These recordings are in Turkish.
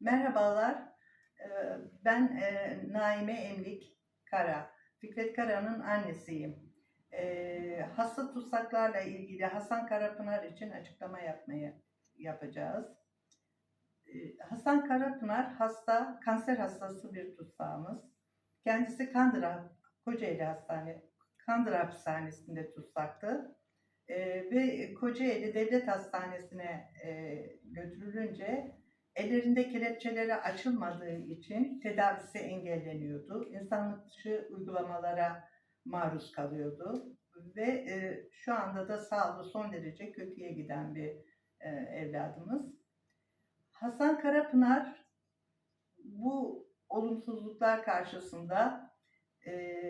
Merhabalar, Ee, ben e, Naime Emlik Kara. Fikret Kara'nın annesiyim. Ee, Hasta tutsaklarla ilgili Hasan Karapınar için açıklama yapmayı yapacağız. Ee, Hasan Karapınar hasta, kanser hastası bir tutsağımız. Kendisi Kandıra, Kocaeli Hastane, Kandıra Hapishanesi'nde tutsaktı. Ve Kocaeli Devlet Hastanesi'ne e, götürülünce ellerinde kelepçeleri açılmadığı için tedavisi engelleniyordu. İnsanlık dışı uygulamalara maruz kalıyordu ve e, şu anda da sağlığı son derece kötüye giden bir e, evladımız. Hasan Karapınar bu olumsuzluklar karşısında e,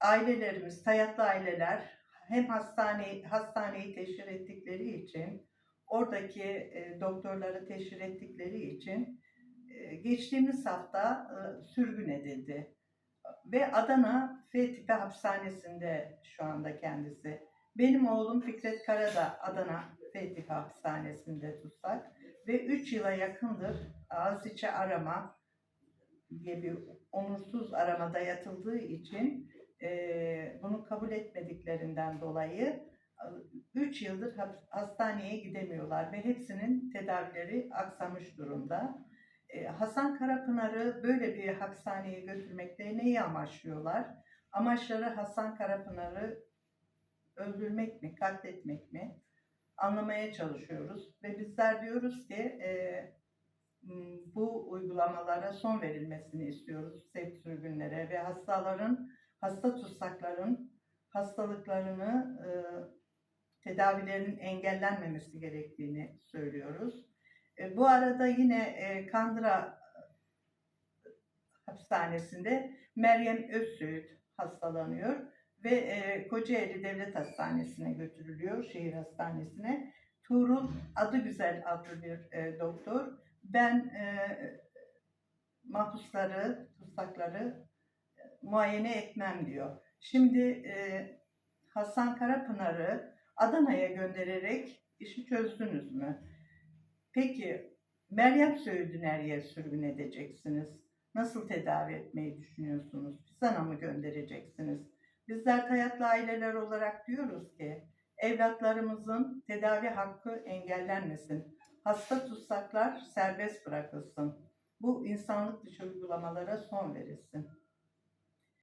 ailelerimiz, hayatlı aileler hem hastane, hastaneyi teşhir ettikleri için oradaki e, doktorları teşhir ettikleri için e, geçtiğimiz hafta e, sürgün edildi. Ve Adana F tipi hapishanesinde şu anda kendisi. Benim oğlum Fikret Kara da Adana F tipi hapishanesinde tutsak ve 3 yıla yakındır ağız içi arama diye bir onursuz aramada yatıldığı için e, bunu kabul etmediklerinden dolayı 3 yıldır hastaneye gidemiyorlar ve hepsinin tedavileri aksamış durumda. Ee, Hasan Karapınar'ı böyle bir hapishaneye götürmekle neyi amaçlıyorlar? Amaçları Hasan Karapınar'ı öldürmek mi, katletmek mi? Anlamaya çalışıyoruz ve bizler diyoruz ki e, bu uygulamalara son verilmesini istiyoruz sevk sürgünlere ve hastaların, hasta tutsakların hastalıklarını e, tedavilerinin engellenmemesi gerektiğini söylüyoruz. E, bu arada yine e, Kandıra hapishanesinde Meryem Özsüğüt hastalanıyor ve e, Kocaeli Devlet Hastanesi'ne götürülüyor, şehir hastanesine. Tuğrul adı güzel adlı bir e, doktor. Ben e, mahpusları, tutsakları muayene etmem diyor. Şimdi Hasan Karapınar'ı Adana'ya göndererek işi çözdünüz mü? Peki Meryem Söğüt'ü nereye sürgün edeceksiniz? Nasıl tedavi etmeyi düşünüyorsunuz? Sana mı göndereceksiniz? Bizler hayatlı aileler olarak diyoruz ki evlatlarımızın tedavi hakkı engellenmesin. Hasta tutsaklar serbest bırakılsın. Bu insanlık dışı uygulamalara son verilsin.